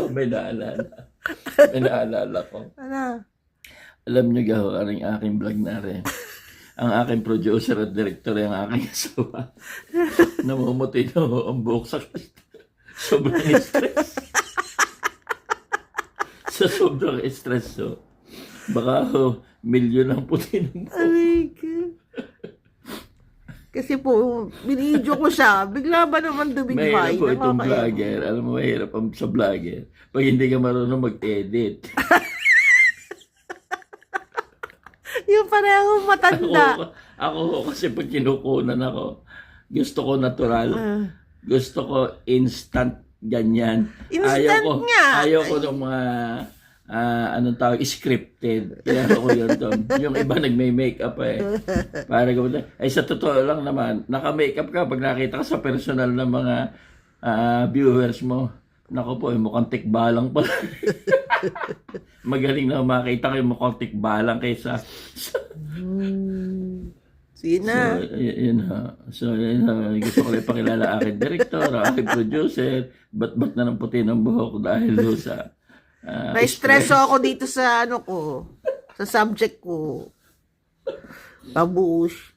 May naalala. May naalala ko. Ano? Alam niyo gaho, ang aking vlog na rin. Ang aking producer at director ay ang aking asawa. Namumuti na ho ang buhok sa sobrang stress. sa sobrang stress ho. Baka ho, milyon ang puti ng buhok. Aray ka. Kasi po, binidyo ko siya. Bigla ba naman dumigmay? Mahirap po itong Nakakaiyak. vlogger. Alam mo, mahirap ang sa vlogger. Pag hindi ka marunong mag-edit. Yung parehong matanda. Ako, ako kasi pag kinukunan ako, gusto ko natural. Ah. Gusto ko instant ganyan. Instant ayaw ko, nga. Ayaw ko ng mga ah, anong tawag, scripted. Kaya ako yun doon. Yung iba nagme-makeup eh. Para gawin. Ay sa totoo lang naman, naka-makeup ka pag nakita ka sa personal ng mga ah, viewers mo. Nako po, eh, mukhang tikbalang pala. Magaling na makita kayo mukhang tikbalang kaysa. Sige So, na. y- yun ha. So, yun ha. Gusto ko lang ipakilala aking director, aking producer. Ba't-ba't na ng puti ng buhok dahil sa ah, Na-stress ako dito sa ano ko. Sa subject ko. Babush.